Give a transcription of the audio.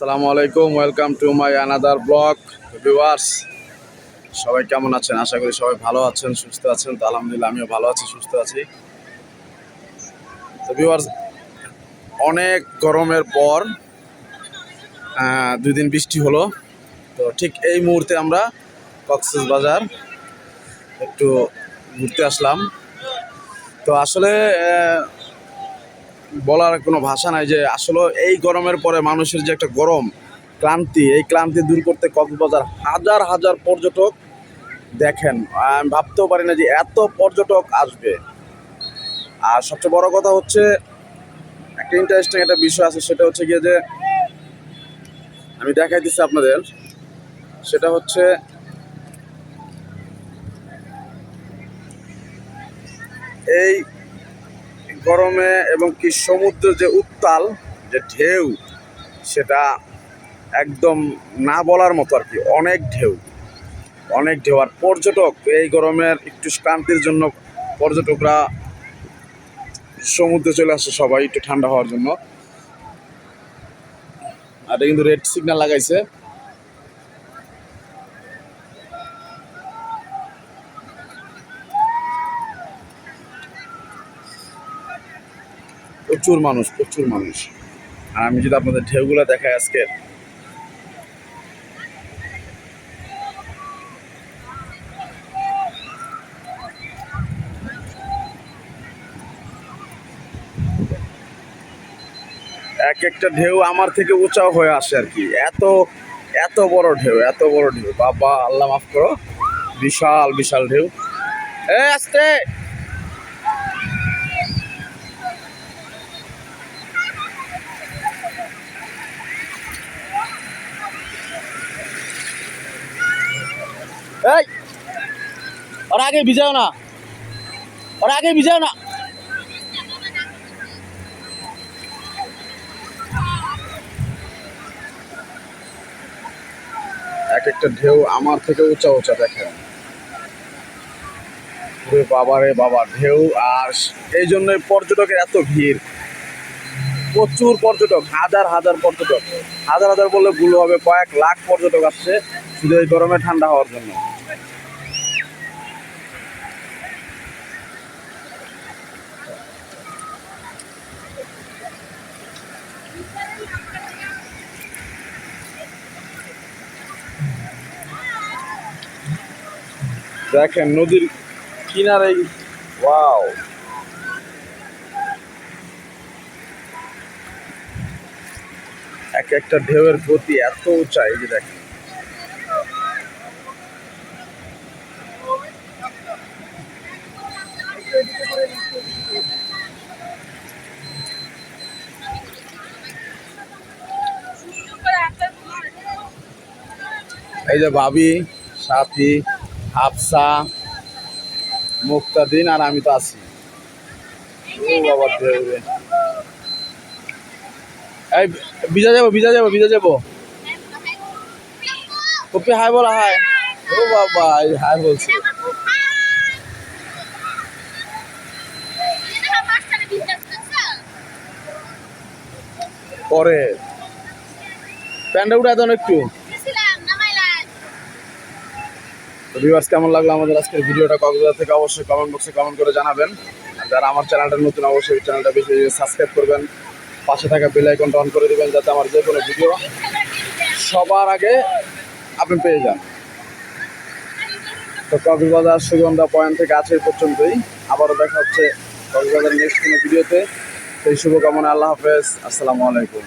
আসসালামু আলাইকুম welcome to my another blog viewers সবাই কেমন আছেন? আশা করি সবাই ভালো আছেন, সুস্থ আছেন। তো আলহামদুলিল্লাহ, আমিও ভালো আছি, সুস্থ আছি। তো ভিউয়ার্স অনেক গরমের পর দুই দিন বৃষ্টি হলো। তো ঠিক এই মুহূর্তে আমরা কক্সেস বাজার একটু ঘুরতে আসলাম। তো আসলে বলার কোনো ভাষা নাই যে আসলে এই গরমের পরে মানুষের যে একটা গরম, ক্লান্তি, এই ক্লান্তি দূর করতে কক্সবাজার হাজার হাজার পর্যটক দেখেন। আমি ভাবতেও পারি না যে এত পর্যটক আসবে। আর সবচেয়ে বড় কথা হচ্ছে, একটা ইন্টারেস্টিং একটা বিষয় আছে, সেটা হচ্ছে গিয়ে যে আমি দেখাই দিচ্ছি আপনাদের, সেটা হচ্ছে এই গরমে এবং কি সমুদ্রের যে উত্তাল, যে ঢেউ, সেটা একদম না বলার মতো আর কি, অনেক ঢেউ। অনেক ঢেউ। আর পর্যটক, এই গরমের একটু ক্লান্তির জন্য পর্যটকরা সমুদ্রে চলে আসছে সবাই, একটু ঠান্ডা হওয়ার জন্য। আর এটা কিন্তু রেড সিগন্যাল লাগাইছে। প্রচুর মানুষ প্রচুর মানুষ। আর আমি যদি আপনাদের ঢেউগুলো দেখাই আজকে। এক একটা ঢেউ আমার থেকে উঁচাও হয়ে আসে আর কি। এত এত বড় ঢেউ, এত বড় ঢেউ। বাবা, আল্লাহ মাফ করো। বিশাল বিশাল ঢেউ। এ আস্তে এই, ওর আগে ভিজাও না। ওর আগে ভিজাও না। এক একটা ঢেউ আমার থেকে উঁচা উঁচা দেখেন। ওরে বাবা রে বাবা, ঢেউ আর এই জন্যই পর্যটকের এত ভিড়। প্রচুর পর্যটক, হাজার হাজার পর্যটক। হাজার হাজার বললে ভুল হবে, কয়েক লাখ পর্যটক আসছে। শুধু এই গরমে ঠান্ডা হওয়ার জন্য। দেখেন নদীর কিনারে ওয়াও। এক একটা ঢেউয়ের গতি এত উঁচাই যে দেখেন। এই যে ভাবি, সাথী হাফসা মুক্তাদিন আর আমি তো আছি। বাবা। এই, ভিজা যাব ভিজা যাব ভিজা যাব। কপি হাই বলা, হাই। ও বাবা, এই হাই বলছে। পরে। প্যান্ডা উঠে দেন একটু। তো ভিউয়ার্স কেমন লাগল আমাদের আজকের ভিডিওটা? কক্সবাজার থেকে অবশ্যই কমেন্ট বক্সে কমেন্ট করে জানাবেন। যারা আমার চ্যানেলটা নতুন, অবশ্যই চ্যানেলটা বেশি সাবস্ক্রাইব করবেন। পাশে থাকা বেল আইকনটা অন করে দেবেন, যাতে আমার যে কোনো ভিডিও সবার আগে আপনি পেয়ে যান। তো কক্সবাজার সুগন্ধা পয়েন্ট থেকে আছে পর্যন্তই। আবারও দেখা হচ্ছে কক্সবাজার নেক্সট কোনো ভিডিওতে সেই শুভকামনা, আল্লাহ হাফেজ। আসসালামু আলাইকুম।